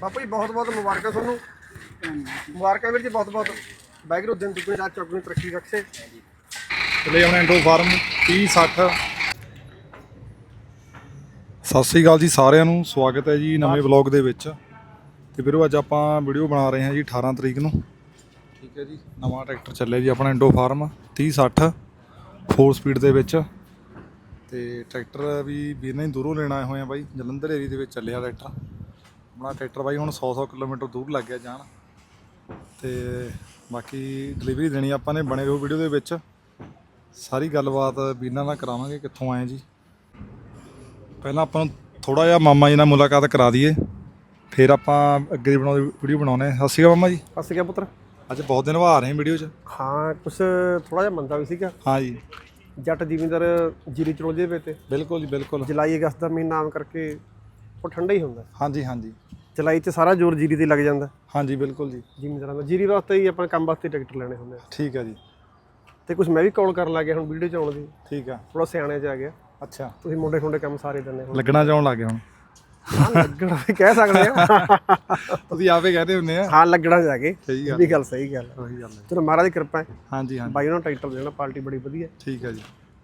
ਬਾਪੂ ਜੀ ਬਹੁਤ ਬਹੁਤ ਮੁਬਾਰਕਾਂ ਤੁਹਾਨੂੰ। ਮੁਬਾਰਕਾਂ ਵੀਰ ਜੀ ਬਹੁਤ ਬਹੁਤ। ਵਾਹਿਗੁਰੂ ਦਿਨ ਦੁਗਣੀ ਰਾਤ ਚੌਗੁਣੀ ਤਰੱਕੀ ਬਖਸ਼ੇ। ਚਲੇ ਜਾਣਾ ਇੰਡੋ ਫਾਰਮ 30 60 ਸਤਿ ਸ੍ਰੀ ਅਕਾਲ ਜੀ ਸਾਰਿਆਂ ਨੂੰ ਸਵਾਗਤ ਹੈ ਜੀ ਨਵੇਂ ਵਲੌਗ ਦੇ ਵਿੱਚ। ਤੇ ਵੀਰੋ ਅੱਜ ਆਪਾਂ ਵੀਡੀਓ ਬਣਾ ਰਹੇ ਹਾਂ ਜੀ 18 ਤਰੀਕ ਨੂੰ। ਠੀਕ ਹੈ ਜੀ। ਨਵਾਂ ਟਰੈਕਟਰ ਚੱਲਿਆ ਜੀ ਆਪਣਾ ਇੰਡੋ ਫਾਰਮ 30 60 4 ਸਪੀਡ ਦੇ ਵਿੱਚ। ਤੇ ਟਰੈਕਟਰ ਵੀ ਵੀਰ ਨੇ ਦੂਰੋਂ ਲੈਣ ਆਏ ਹੋਏ ਆ ਬਾਈ ਜਲੰਧਰ ਏਰੀਆ ਦੇ ਵਿੱਚ ਚੱਲਿਆ ਟਰੈਕਟਰ। ਆਪਣਾ ਟਰੈਕਟਰ ਬਾਈ ਹੁਣ 100 100 ਕਿਲੋਮੀਟਰ ਦੂਰ ਲੱਗ ਗਿਆ ਜਾਣ। ਤੇ ਬਾਕੀ ਡਿਲੀਵਰੀ ਦੇਣੀ ਆਪਾਂ ਨੇ ਬਣੇ ਰਹੋ ਵੀਡੀਓ ਦੇ ਵਿੱਚ। ਸਾਰੀ ਗੱਲਬਾਤ ਵੀਰਾਂ ਨਾਲ ਕਰਾਵਾਂਗੇ ਕਿੱਥੋਂ ਆਏ ਜੀ। ਪਹਿਲਾਂ ਆਪਾਂ ਨੂੰ ਥੋੜਾ ਜਿਹਾ ਮਾਮਾ ਜੀ ਨਾਲ ਮੁਲਾਕਾਤ ਕਰਾ ਦਈਏ। ਫਿਰ ਆਪਾਂ ਅੱਗੇ ਦੀ ਬਣਾਉ ਵੀਡੀਓ ਬਣਾਉਣੇ ਸਤਿ ਸ਼੍ਰੀ ਅਕਾਲ ਮਾਮਾ ਜੀ। ਸਤਿ ਸ਼੍ਰੀ ਅਕਾਲ ਪੁੱਤਰ। ਅੱਜ ਬਹੁਤ ਦਿਨ ਬਾਅਦ ਆ ਰਹੇ ਵੀਡੀਓ 'ਚ। ਹਾਂ ਕੁਛ ਥੋੜਾ ਜਿਹਾ ਮੰਦਾ ਵੀ ਸੀਗਾ। ਹਾਂ ਜੀ। ਜੱਟ ਜ਼ਿਮੀਂਦਾਰ ਜੀਰੀ ਚੜੋਜੇ ਵੇ ਤੇ ਬਿਲਕੁਲ ਜੀ ਬਿਲਕੁਲ। ਜੁਲਾਈ ਅਗਸਤ ਦਾ ਮਹੀਨਾ ਆਮ ਕਰਕੇ ਉਹ ਠੰਡਾ ਹੀ ਹੁੰਦਾ। ਹਾਂਜੀ ਹਾਂਜੀ। ਜੁਲਾਈ 'ਚ ਸਾਰਾ ਜ਼ੋਰ ਜੀਰੀ ਤੇ ਲੱਗ ਜਾਂਦਾ। ਹਾਂਜੀ ਬਿਲਕੁਲ ਜੀ। ਜ਼ਿਮੀਂਦਾਰਾਂ ਦਾ ਜੀਰੀ ਵਾਸਤੇ ਹੀ ਆਪਾਂ ਕੰਮ ਵਾਸਤੇ ਟਰੈਕਟਰ ਲੈਣੇ ਹੁੰਦੇ ਆ। ਠੀਕ ਹੈ ਜੀ। ਤੇ ਕੁਛ ਮੈਂ ਵੀ ਕਾਲ ਕਰਨ ਲੱਗ ਗਿਆ ਹੁਣ ਵੀਡੀਓ 'ਚ ਆਉਣ ਦੀ। ਠੀਕ ਆ। ਥੋੜਾ ਸਿਆਣੇ 'ਚ ਆ ਗਿਆ। ਅੱਛਾ। ਤੁਸੀਂ ਮੁੰਡੇ ਖੁੰਡੇ ਕੰਮ ਸਾਰੇ ਦਿੰਦੇ ਹੋ। ਲੱਗਣਾ ਚਾਉਣ ਲੱਗੇ ਹੁਣ। ਹਾਂ ਲੱਗਣਾ ਵੀ ਕਹਿ ਸਕਦੇ ਆ। ਤੁਸੀਂ ਆਪੇ ਕਹਦੇ ਹੁੰਨੇ ਆ। ਹਾਂ ਲੱਗਣਾ ਜਾ ਕੇ। ਸਹੀ ਗੱਲ ਵੀ ਗੱਲ ਸਹੀ ਗੱਲ ਹੈ। ਉਹੀ ਗੱਲ ਹੈ ਚਲੋ ਮਹਾਰਾਜ ਦੀ ਕਿਰਪਾ ਹੈ। ਹਾਂਜੀ ਹਾਂਜੀ। ਬਾਈ ਉਹਨਾਂ ਟਰੈਕਟਰ ਦੇਣਾ ਪਾਰਟੀ ਬੜੀ ਵਧੀਆ। ਠੀਕ ਹੈ ਜੀ।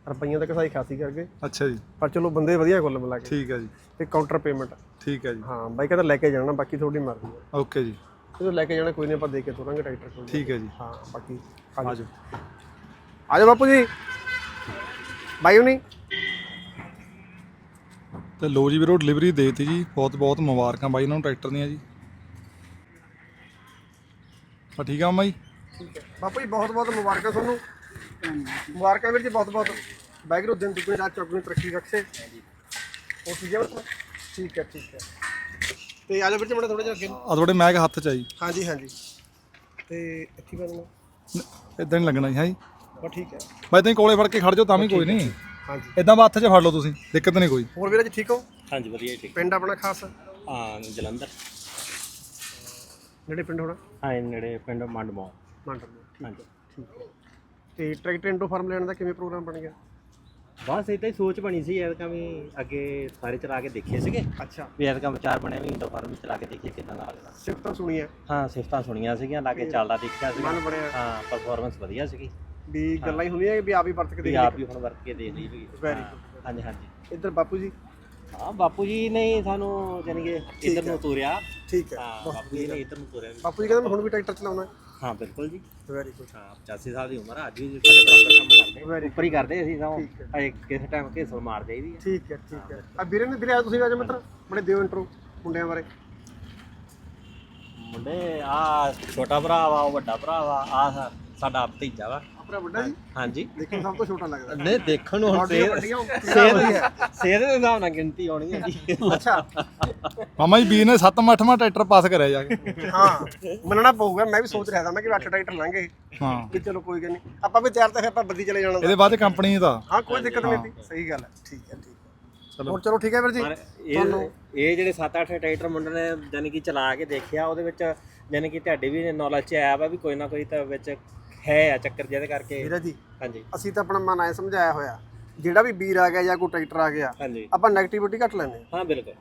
ਰੁਪਈਆਂ ਤਾਂ ਕਸਾਈ ਖਾਸੀ ਕਰ ਗਏ ਅੱਛਾ ਜੀ। ਪਰ ਚਲੋ ਬੰਦੇ ਵਧੀਆ ਕੁੱਲ ਮਿਲਾ ਕੇ। ਠੀਕ ਹੈ ਜੀ। ਤੇ ਕਾਊਂਟਰ ਪੇਮੈਂਟ ਠੀਕ ਹੈ ਜੀ। ਹਾਂ ਬਾਈ ਕਹਿੰਦਾ ਲੈ ਕੇ ਜਾਣਾ ਬਾਕੀ ਤੁਹਾਡੀ ਮਰਜ਼ੀ ਹੈ। ਓਕੇ ਜੀ। ਜਦੋਂ ਲੈ ਕੇ ਜਾਣਾ ਕੋਈ ਨਹੀਂ ਆਪਾਂ ਦੇ ਕੇ ਤੋਰਾਂਗੇ ਟਰੈਕਟਰ ਕੋਲ। ਠੀਕ ਹੈ ਜੀ। ਹਾਂ ਬਾਕੀ ਆ ਆ ਜਾਓ ਬਾਪੂ ਜੀ। ਬਾਈ ਹੁਣੀ। ਤੇ ਲੋ ਜੀ ਵੀਰੋ ਡਿਲੀਵਰੀ ਦੇਤੀ ਜੀ। ਬਹੁਤ ਬਹੁਤ ਮੁਬਾਰਕਾਂ ਬਾਈ ਇਹਨਾਂ ਨੂੰ ਟਰੈਕਟਰ ਦੀਆਂ ਜੀ। ਆ ਠੀਕ ਆ ਜੀ? ਠੀਕ ਹੈ। ਬਾਪੂ ਜੀ ਬਹੁਤ ਬਹੁਤ ਮੁਬਾਰਕਾਂ ਤੁਹਾਨੂੰ। ਮੁਬਾਰਕਾਂ ਵੀਰ ਜੀ ਬਹੁਤ ਬਹੁਤ। ਵਾਹਿਗੁਰੂ ਦਿਨ ਦੁਗਣੀ ਰਾਤ ਚੌਗੁਣੀ ਤਰੱਕੀ ਬਖਸ਼ੇ। ਉਹ ਠੀਕ ਹੈ ਬਸ? ਠੀਕ ਹੈ ਠੀਕ ਹੈ। ਤੇ ਆ ਜਾਓ ਵੀਰ ਜੀ ਮੜਾ ਥੋੜਾ ਜਿਹਾ ਅੱਗੇ। ਨੂੰ। ਆ ਤੁਹਾਡੇ ਮੈਗ ਹੱਥ ਚ ਆ ਜੀ। ਹਾਂਜੀ ਹਾਂਜੀ। ਤੇ ਇੱਥੇ ਕਰਨਾ ਇਦਾਂ ਨਹੀਂ ਲੱਗਣਾ ਜੀ ਹਾਂ ਜੀ? ਬਸ ਠੀਕ ਹੈ। ਬਾਈ ਤੁਸੀਂ ਕੋਲੇ ਫੜ ਕੇ ਖੜ ਜਾਓ ਤਾਂ ਵੀ ਕੋਈ ਨਹੀਂ। ਹਾਂਜੀ। ਇਦਾਂ ਹੱਥ 'ਚ ਫੜ ਲਓ ਤੁਸੀਂ ਦਿੱਕਤ ਨਹੀਂ ਕੋਈ। ਹੋਰ ਵੀਰ ਜੀ ਠੀਕ ਹੋ? ਹਾਂਜੀ ਵਧੀਆ ਠੀਕ ਪਿੰਡ ਆਪਣਾ ਖਾਸ? ਹਾਂ ਜਲੰਧਰ। ਜਿਹੜੇ ਪਿੰਡ ਹੋਣਾ? ਹਾਂ ਨੇੜੇ ਪਿੰਡ ਮੰਡਮੋ ਮੰਡਲ ਠੀਕ ਹੈ। ਤੇ ਟਰੈਕਟਰ ਇੰਡੋ ਫਾਰਮ ਲੈਣ ਦਾ ਕਿਵੇਂ ਪ੍ਰੋਗਰਾਮ ਬਣ ਗਿਆ? ਬਸ ਇਦਾਂ ਹੀ ਸੋਚ ਬਣੀ ਸੀ ਐਤਕਾਂ ਵੀ ਅੱਗੇ ਸਾਰੇ ਚਲਾ ਕੇ ਦੇਖੇ ਸੀਗੇ। ਅੱਛਾ। ਵੀ ਐਤਕਾਂ ਵਿਚਾਰ ਬਣਿਆ ਵੀ ਇੰਡੋ ਫਾਰਮ ਚਲਾ ਕੇ ਦੇਖੀਏ ਦਾ ਲੱਗਦਾ। ਸਿਫਤਾਂ ਸੁਣੀਆਂ? ਹਾਂ ਸਿਫਤਾਂ ਸੁਣੀਆਂ ਸੀਗੀਆਂ ਲਾਗੇ ਚੱਲਦਾ ਦੇਖਿਆ ਸੀਗਾ। ਮਨ ਬਣਿਆ। ਹਾਂ ਪਰਫਾਰਮੈਂਸ ਵਧੀਆ ਸੀਗੀ। ਵੀ ਗੱਲਾਂ ਹੀ ਹੁੰਦੀਆਂ ਵੀ ਆਪ ਹੀ ਵਰਤ ਕੇ ਦੇਖ ਆਪ ਹੀ ਹੁਣ ਵਰਤ ਕੇ ਦੇਖ ਲਈ ਵੀ। Very ਹਾਂ, ਹਾਂਜੀ ਹਾਂਜੀ। ਇੱਧਰ ਬਾਪੂ ਜੀ। ਹਾਂ ਬਾਪੂ ਜੀ ਨੇ ਸਾਨੂੰ ਜਾਨੀ ਕਿ ਇੱਧਰ ਨੂੰ ਤੋਰਿਆ। ਠੀਕ ਹੈ। ਹਾਂ ਬਾਪੂ ਜੀ ਨੇ ਇੱਧਰ ਨੂੰ ਤੋਰਿਆ। ਬਾਪੂ ਜੀ ਕਹਿੰਦੇ ਹੁਣ ਵੀ ਟਰੈਕਟਰ ਚਲਾਉਣਾ ਹੈ ਬਿਲਕੁਲ ਜੀ। ਵੈਰੀ ਗੁੱਡ ਹਾਂ 85 ਸਾਲ ਦੀ ਉਮਰ ਆ ਅੱਜ ਵੀ ਸਾਡੇ ਬਰਾਬਰ ਕੰਮ ਕਰਦੇ Very ਉੱਪਰ ਹੀ ਕਰਦੇ ਅਸੀਂ ਤਾਂ ਠੀਕ ਹੈ। ਅਜੇ ਕਿਸੇ ਟਾਈਮ ਘੇਸਲ ਮਾਰ ਜਾਈਦੀ ਹੈ ਠੀਕ ਹੈ ਠੀਕ ਹੈ। ਆ ਵੀਰੇ ਨੇ ਵੀਰੇ ਆ ਤੁਸੀਂ ਅੱਜ ਮਿੱਤਰ ਬੜੇ ਦਿਓ ਇੰਟਰੋ ਮੁੰਡਿਆਂ ਬਾਰੇ। ਮੁੰਡੇ ਆ ਛੋਟਾ ਭਰਾ ਵਾ ਉਹ ਵੱਡਾ ਭਰਾ ਵਾ ਆ ਸਾਡਾ ਭਤੀਜਾ ਵਾ। ਆਪਣਾ ਵੱਡਾ ਜੀ। ਹਾਂਜੀ। ਲੇਕਿਨ ਸਭ ਤੋਂ ਛੋਟਾ ਲੱਗਦਾ। ਨਹੀਂ ਦੇਖਣ ਨੂੰ ਹੁਣ ਸਿਹਤ ਸਿਹਤ ਸਿਹਤ ਦੇ ਹਿਸਾਬ ਨਾਲ ਗਿਣਤੀ ਆਉਣੀ ਹੈ ਜੀ। ਅੱਛਾ। ਮਾਮਾ ਜੀ ਵੀਰ ਨੇ 7ਵਾਂ 8ਵਾਂ ਟਰੈਕਟਰ ਪਾਸ ਕਰਿਆ ਜਾ ਕੇ। ਹਾਂ ਮੰਨਣਾ ਪਊਗਾ। ਮੈਂ ਵੀ ਸੋਚ ਰਿਹਾ ਸੀ ਮੈਂ ਕਿ ਅੱਠ ਟਰੈਕਟਰ ਲਾਂਗੇ ਹਾਂ। ਵੀ ਚਲੋ ਕੋਈ ਗੱਲ ਨਹੀਂ। ਆਪਾਂ ਵੀ ਤਿਆਰ ਤਾਂ ਫਿਰ ਆਪਾਂ ਬੱਦੀ ਚਲੇ ਜਾਣਾ। ਇਹਦੇ ਬਾਅਦ ਕੰਪਨੀ ਦਾ। ਹਾਂ ਕੋਈ ਦਿੱਕਤ ਨਹੀਂ ਸਹੀ ਗੱਲ ਹੈ। ਠੀਕ ਹੈ ਠੀਕ ਹੈ। ਚਲੋ। ਹੋਰ ਚਲੋ ਠੀਕ ਹੈ ਵੀਰ ਜੀ। ਪਰ ਇਹ ਇਹ ਜਿਹੜੇ 7-8 ਟਰੈਕਟਰ ਮੁੰਡੇ ਨੇ ਜਾਨੀ ਕਿ ਚਲਾ ਕੇ ਦੇਖਿਆ ਉਹਦੇ ਵਿੱਚ ਜਾਨੀ ਕਿ ਤੁਹਾਡੀ ਵੀ ਨੌਲੇਜ ਚ ਆਇਆ ਵਾ ਵੀ ਕੋਈ ਨਾ ਕੋਈ ਤਾਂ ਵਿੱਚ ਹੈ ਆ ਚੱਕਰ ਜਿਹਦੇ ਕਰਕੇ। ਵੀਰਾ ਜੀ ਹਾਂਜੀ। ਅਸੀਂ ਤਾਂ ਆਪਣਾ ਮਨ ਐ ਸਮਝਾਇਆ ਹੋਇਆ ਜਿਹੜਾ ਵੀ ਵੀਰ ਆ ਗਿਆ ਜਾਂ ਕੋਈ ਟਰੈਕਟਰ ਆ ਗਿਆ ਹਾਂਜੀ। ਆਪਾਂ ਨੈਗੇਟਿਵਿਟੀ ਘੱਟ ਲੈਂਦੇ ਹਾਂ। ਹਾਂ ਬਿਲਕੁਲ।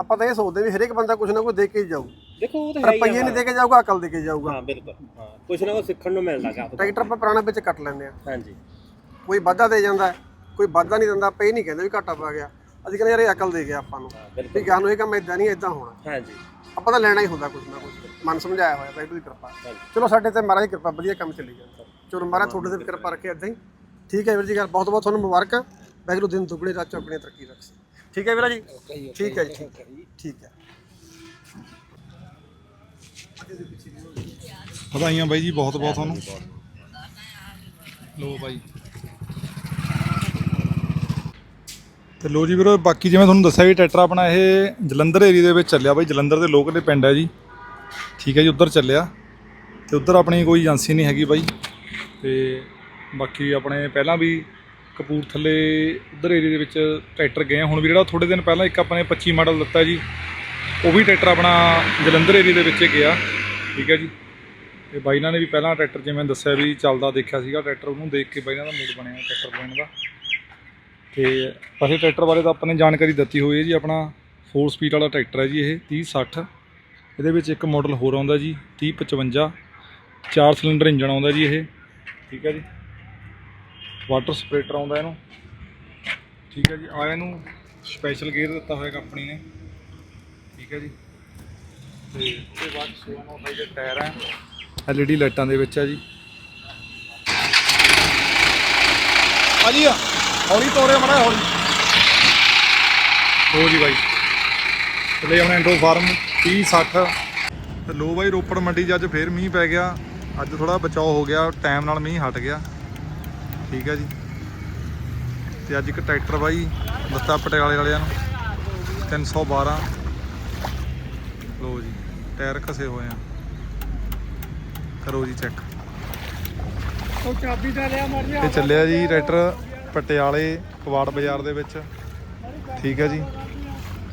ਆਪਾਂ ਤਾਂ ਇਹ ਸੋਚਦੇ ਵੀ ਹਰੇਕ ਬੰਦਾ ਕੁਝ ਨਾ ਕੁਝ ਦੇ ਕੇ ਹੀ ਜਾਊ। ਦੇਖੋ ਉਹ ਤਾਂ ਹੈ ਹੀ ਰੁਪਈਏ ਆ ਨਹੀਂ ਦੇ ਕੇ ਜਾਊਗਾ ਅਕਲ ਦੇ ਕੇ ਜਾਊਗਾ। ਹਾਂ ਬਿਲਕੁਲ। ਹਾਂ ਕੁਛ ਨਾ ਕੁਛ ਸਿੱਖਣ ਨੂੰ ਮਿਲਦਾ ਗਾ। ਟਰੈਕਟਰ ਆਪਾਂ ਪੁਰਾਣਾ ਵਿੱਚ ਕੱਟ ਲੈਂਦੇ ਆ ਹਾਂਜੀ। ਕੋਈ ਵਾਧਾ ਦੇ ਜਾਂਦਾ ਹੈ, ਕੋਈ ਵਾਧਾ ਨਹੀਂ ਦਿੰਦਾ ਇਹ ਨਹੀਂ ਕਹਿੰਦੇ ਵੀ ਘਾਟਾ ਪਾ ਗਿਆ। ਅਸੀਂ ਕਹਿੰਦੇ ਯਾਰ ਇਹ ਅਕਲ ਦੇ ਗਿਆ ਆਪਾਂ ਨੂੰ। ਹਾਂ ਬਿਲਕੁਲ। ਵੀ ਗਾਂ ਨੂੰ ਇਹ ਕੰਮ ਇਦਾਂ ਨਹੀਂ ਇਦਾਂ ਹੋਣਾ। ਹਾਂਜੀ। ਆਪਾਂ ਤਾਂ ਲੈਣਾ ਹੀ ਹੁੰਦਾ ਕੁਝ ਨਾ ਕੁਝ ਮਨ ਸਮਝਾਇਆ ਹੋਇਆ ਵਾਹਿਗੁਰੂ ਦੀ ਕਿਰਪਾ। ਚਲੋ ਸਾਡੇ ਤੇ ਮਹਾਰਾਜ ਦੀ ਕਿਰਪਾ ਵਧੀਆ ਕੰਮ ਚੱਲੀ ਜਾਂਦਾ। ਚਲੋ ਮਹਾਰਾਜ ਤੁਹਾਡੇ ਤੇ ਕਿਰਪਾ ਰੱਖੇ ਇਦਾਂ ਹੀ। ਠੀਕ ਹੈ ਵੀਰ ਜੀ ਗੱਲ ਬਹੁਤ ਬਹੁਤ ਤੁਹਾਨੂੰ ਮੁਬਾਰਕਾਂ। ਵਾਹਿਗੁਰੂ ਦਿਨ ਦੁਗਣੇ ਰਾਤ ਚੌਗਣੇ ਤਰੱਕੀ ਰੱਖੇ। ਠੀਕ ਹੈ ਵੀਰਾ ਜੀ? ਠੀਕ ਹੈ ਜੀ ਠੀਕ ਹੈ। ਜੀ। ਠੀਕ ਹੈ। ਵਧਾਈਆਂ ਬਾਈ ਜੀ ਬਹੁਤ ਬਹੁਤ ਤੁਹਾਨੂੰ। ਲੋ ਬਾਈ। ਤੇ ਲੋ ਜੀ ਵੀਰੋ, ਬਾਕੀ ਜਿਵੇਂ ਤੁਹਾਨੂੰ ਦੱਸਿਆ ਵੀ ਟਰੈਕਟਰ ਆਪਣਾ ਇਹ ਜਲੰਧਰ ਏਰੀਆ ਦੇ ਵਿੱਚ ਚੱਲਿਆ ਬਾਈ, ਜਲੰਧਰ ਦੇ ਲੋਕਲ ਪਿੰਡ ਹੈ ਜੀ। ਠੀਕ ਹੈ ਜੀ, ਉੱਧਰ ਚੱਲਿਆ। ਤੇ ਉੱਧਰ ਆਪਣੀ ਕੋਈ ਏਜੰਸੀ ਨਹੀਂ ਹੈਗੀ ਬਾਈ। ਤੇ ਬਾਕੀ ਆਪਣੇ ਪਹਿਲਾਂ ਵੀ ਕਪੂਰਥਲੇ ਉੱਧਰ ਏਰੀਆ ਦੇ ਵਿੱਚ ਟਰੈਕਟਰ ਗਏ ਹੁਣ ਵੀ ਜਿਹੜਾ ਥੋੜੇ ਦਿਨ ਪਹਿਲਾਂ ਇੱਕ ਆਪਣੇ 25 ਮਾਡਲ ਦਿੱਤਾ ਜੀ, ਉਹ ਵੀ ਟਰੈਕਟਰ ਆਪਣਾ ਜਲੰਧਰ ਏਰੀਆ ਦੇ ਵਿੱਚ ਗਿਆ। ਠੀਕ ਹੈ ਜੀ। ਤੇ ਬਾਈ ਨਾਲ ਨੇ ਵੀ ਪਹਿਲਾਂ ਟਰੈਕਟਰ ਜਿਵੇਂ ਦੱਸਿਆ ਵੀ ਚੱਲਦਾ ਦੇਖਿਆ ਸੀਗਾ, ਟਰੈਕਟਰ ਉਹਨੂੰ ਦੇਖ ਕੇ ਬਾਈ ਨਾਲ ਦਾ ਮੂਡ ਬਣਿਆ, ਟਰੈਕਟਰ ਲੈਣ ਦਾ। ਤੇ ਵੈਸੇ ਟਰੈਕਟਰ ਬਾਰੇ ਤਾਂ ਆਪਾਂ ਨੇ ਜਾਣਕਾਰੀ ਦਿੱਤੀ ਹੋਈ ਹੈ ਜੀ, ਆਪਣਾ 4 ਸਪੀਡ ਵਾਲਾ ਟਰੈਕਟਰ ਹੈ ਜੀ ਇਹ 30 60 ਇਹਦੇ ਵਿੱਚ ਇੱਕ ਮਾਡਲ ਹੋਰ ਆਉਂਦਾ ਜੀ 3055 ਚਾਰ ਸਿਲੰਡਰ ਇੰਜਣ ਆਉਂਦਾ ਜੀ ਇਹ, ਠੀਕ ਹੈ ਜੀ। ਵਾਟਰ ਸਪਰੇਟਰ ਆਉਂਦਾ ਇਹਨੂੰ, ਠੀਕ ਹੈ ਜੀ। ਆ ਇਹਨੂੰ ਸਪੈਸ਼ਲ ਗੇਅਰ ਦਿੱਤਾ ਹੋਇਆ ਕੰਪਨੀ ਨੇ, ਠੀਕ ਹੈ ਜੀ। ਤੇ ਉਹਦੇ ਬਾਅਦ 16 ਸਾਈਜ਼ ਦੇ ਟਾਇਰ ਹੈ ਐਲਈਡੀ ਲਾਈਟਾਂ ਦੇ ਵਿੱਚ ਹੈ ਜੀ। ਭਾਜੀ ਹੌਲੀ ਤੋਰੇ ਮੜਾ ਹੌਲੀ। ਲੋ ਜੀ ਬਾਈ। ਚਲੇ ਹੁਣ ਐਂਡੋ ਫਾਰਮ 30 60 ਤੇ ਲੋ ਬਾਈ ਰੋਪੜ ਮੰਡੀ 'ਚ ਅੱਜ ਫੇਰ ਮੀਂਹ ਪੈ ਗਿਆ। ਅੱਜ ਥੋੜਾ ਬਚਾਓ ਹੋ ਗਿਆ ਟਾਈਮ ਨਾਲ ਮੀਂਹ ਹਟ ਗਿਆ। ਠੀਕ ਹੈ ਜੀ। ਤੇ ਅੱਜ ਇੱਕ ਟਰੈਕਟਰ ਬਾਈ ਦਿੱਤਾ ਪਟਿਆਲੇ ਵਾਲਿਆਂ ਨੂੰ। 312 ਲੋ ਜੀ ਟਾਇਰ ਘਸੇ ਹੋਏ ਆ। ਕਰੋ ਜੀ ਚੈੱਕ। ਉਹ ਚਾਬੀ ਦਾ ਲਿਆ ਮਰ ਇਹ ਚੱਲਿਆ ਜੀ ਟਰੈਕਟਰ। ਪਟਿਆਲੇ ਕਵਾੜ ਬਾਜ਼ਾਰ ਦੇ ਵਿੱਚ। ਠੀਕ ਹੈ ਜੀ।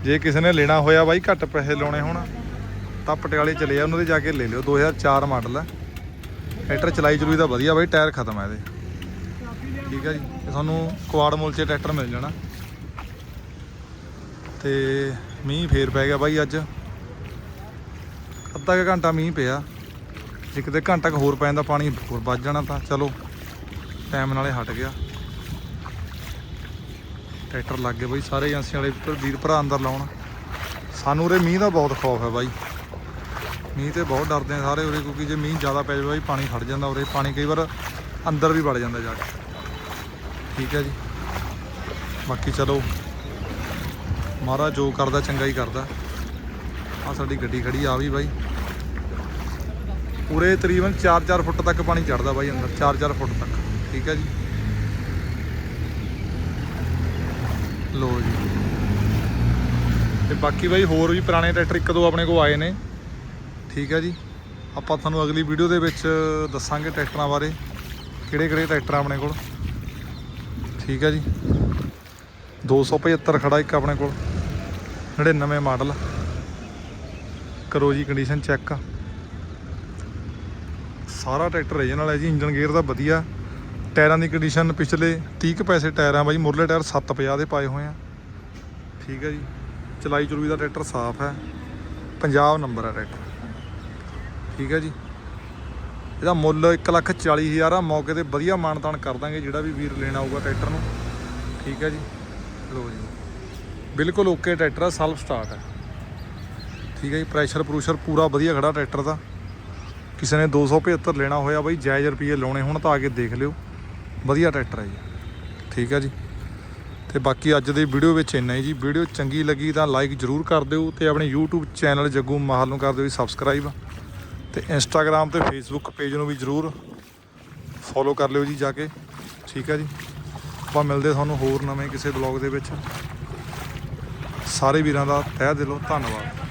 ਜੇ ਕਿਸੇ ਨੇ ਲੈਣਾ ਹੋਇਆ ਬਾਈ, ਘੱਟ ਪੈਸੇ ਲਾਉਣੇ ਹੋਣ, ਤਾਂ ਪਟਿਆਲੇ ਚਲੇ ਜਾ ਉਹਨਾਂ ਦੇ ਜਾ ਕੇ ਲੈ ਲਿਓ। 2004 ਮਾਡਲ ਹੈ ਟਰੈਕਟਰ ਚਲਾਈ ਚਲੂਈ ਦਾ ਵਧੀਆ ਬਾਈ, ਟਾਇਰ ਖਤਮ ਹੈ ਇਹਦੇ। ਠੀਕ ਹੈ ਜੀ। ਇਹ ਤੁਹਾਨੂੰ ਕਵਾੜ ਮੁੱਲ 'ਚ ਟਰੈਕਟਰ ਮਿਲ ਜਾਣਾ। ਤੇ ਮੀਂਹ ਫੇਰ ਪੈ ਗਿਆ ਬਾਈ ਅੱਜ। ਅੱਧਾ ਕੁ ਘੰਟਾ ਮੀਂਹ ਪਿਆ। ਜੇ ਕਿਤੇ ਘੰਟਾ ਕੁ ਹੋਰ ਪੈ ਜਾਂਦਾ ਪਾਣੀ ਹੋਰ ਵੱਜ ਜਾਣਾ ਤਾਂ ਚਲੋ, ਟਾਈਮ ਨਾਲੇ ਹਟ ਗਿਆ। ਟਰੈਕਟਰ ਲੱਗ ਗਏ ਬਾਈ, ਸਾਰੇ ਏਜੰਸੀਆਂ ਵਾਲੇ ਵੀਰ ਭਰਾ ਅੰਦਰ ਲਾਉਣ। ਸਾਨੂੰ ਉਰੇ ਮੀਂਹ ਦਾ ਬਹੁਤ ਖੌਫ ਹੈ ਬਾਈ। ਮੀਂਹ ਤੇ ਬਹੁਤ ਡਰਦੇ ਆ ਸਾਰੇ ਉਰੇ, ਕਿਉਂਕਿ ਜੇ ਮੀਂਹ ਜ਼ਿਆਦਾ ਪੈ ਜਾਵੇ ਬਾਈ, ਪਾਣੀ ਖੜ ਜਾਂਦਾ ਉਰੇ, ਪਾਣੀ ਕਈ ਵਾਰ ਅੰਦਰ ਵੀ ਵੜ ਜਾਂਦਾ ਜਾ ਕੇ। ਠੀਕ ਹੈ ਜੀ। ਬਾਕੀ ਚਲੋ, ਮਹਾਰਾਜ ਜੋ ਕਰਦਾ, ਚੰਗਾ ਹੀ ਕਰਦਾ। ਆ ਸਾਡੀ ਗੱਡੀ ਖੜੀ ਆ ਵੀ ਬਾਈ। ਉਰੇ ਤਕਰੀਬਨ 4-4 ਫੁੱਟ ਤੱਕ ਪਾਣੀ ਚੜਦਾ ਬਾਈ ਅੰਦਰ 4-4 ਫੁੱਟ ਤੱਕ। ਠੀਕ ਹੈ ਜੀ। ਲੋ ਜੀ। ਤੇ ਬਾਕੀ ਬਾਈ ਹੋਰ ਵੀ ਪੁਰਾਣੇ ਟਰੈਕਟਰ ਇੱਕ ਦੋ ਆਪਣੇ ਕੋਲ ਆਏ ਨੇ। ਠੀਕ ਹੈ ਜੀ। ਆਪਾਂ ਤੁਹਾਨੂੰ ਅਗਲੀ ਵੀਡੀਓ ਦੇ ਵਿੱਚ ਦੱਸਾਂਗੇ ਟਰੈਕਟਰਾਂ ਬਾਰੇ ਕਿਹੜੇ ਕਿਹੜੇ ਟਰੈਕਟਰ ਆਪਣੇ ਕੋਲ। ਠੀਕ ਹੈ ਜੀ। 275 ਖੜਾ ਇੱਕ ਆਪਣੇ ਕੋਲ। 99 ਮਾਡਲ। ਕਰੋ ਜੀ ਕੰਡੀਸ਼ਨ ਚੈੱਕ ਸਾਰਾ ਟਰੈਕਟਰ ਰੀਜਨਲ ਹੈ ਜੀ ਇੰਜਨ ਗੇਅਰ ਦਾ ਵਧੀਆ। ਟਾਇਰਾਂ ਦੀ ਕੰਡੀਸ਼ਨ ਪਿਛਲੇ 30 ਕੁ ਪੈਸੇ ਟਾਇਰ ਆ ਬਾਈ ਮੁਰਲੇ ਟਾਇਰ 750 ਦੇ ਪਾਏ ਹੋਏ ਆ। ਠੀਕ ਹੈ ਜੀ। ਚਲਾਈ ਚਲੂਈ ਦਾ ਟਰੈਕਟਰ ਸਾਫ਼ ਹੈ। ਪੰਜਾਬ ਨੰਬਰ ਹੈ ਟਰੈਕਟਰ ਠੀਕ ਹੈ ਜੀ। ਇਹਦਾ ਮੁੱਲ 140000 ਆ। ਮੌਕੇ ਤੇ ਵਧੀਆ ਮਾਨਤਾਨ ਕਰ ਦਾਂਗੇ ਜਿਹੜਾ ਵੀ ਵੀਰ ਲੈਣਾ ਆਊਗਾ ਟਰੈਕਟਰ ਨੂੰ। ਠੀਕ ਹੈ ਜੀ। ਲੋ ਜੀ। ਬਿਲਕੁਲ ਓਕੇ ਟਰੈਕਟਰ ਆ ਸੈਲਫ ਸਟਾਰਟ ਹੈ ਠੀਕ ਹੈ ਜੀ। ਪ੍ਰੈਸ਼ਰ ਪ੍ਰੂਸ਼ਰ ਪੂਰਾ ਵਧੀਆ ਖੜਾ ਟਰੈਕਟਰ ਦਾ। ਕਿਸੇ ਨੇ 275 ਲੈਣਾ ਹੋਇਆ ਬਾਈ, ਜਾਇਜ਼ ਰੁਪਏ ਲਾਉਣੇ ਹੁਣ ਤਾਂ ਆ ਕੇ ਦੇਖ ਲਿਓ। ਵਧੀਆ ਟਰੈਕਟਰ ਹੈ ਜੀ। ਠੀਕ ਹੈ ਜੀ। ਤੇ ਬਾਕੀ ਅੱਜ ਦੀ ਵੀਡੀਓ ਵਿੱਚ ਇੰਨਾ ਹੀ ਜੀ। ਵੀਡੀਓ ਚੰਗੀ ਲੱਗੀ ਤਾਂ ਲਾਈਕ ਜਰੂਰ ਕਰ ਦਿਓ ਤੇ ਆਪਣੇ YouTube ਚੈਨਲ ਜੱਗੂ ਮਾਹਲ ਨੂੰ ਕਰ ਦਿਓ ਜੀ ਸਬਸਕ੍ਰਾਈਬ ਤੇ Instagram ਤੇ Facebook ਪੇਜ ਨੂੰ ਵੀ ਜਰੂਰ ਫੋਲੋ ਕਰ ਲਿਓ ਜੀ ਜਾ ਕੇ। ਠੀਕ ਹੈ ਜੀ। ਆਪਾਂ ਮਿਲਦੇ ਤੁਹਾਨੂੰ ਹੋਰ ਨਵੇਂ ਕਿਸੇ ਬਲੌਗ ਦੇ ਵਿੱਚ। ਸਾਰੇ ਵੀਰਾਂ ਦਾ ਤਹਿ ਦਿਲੋਂ ਧੰਨਵਾਦ।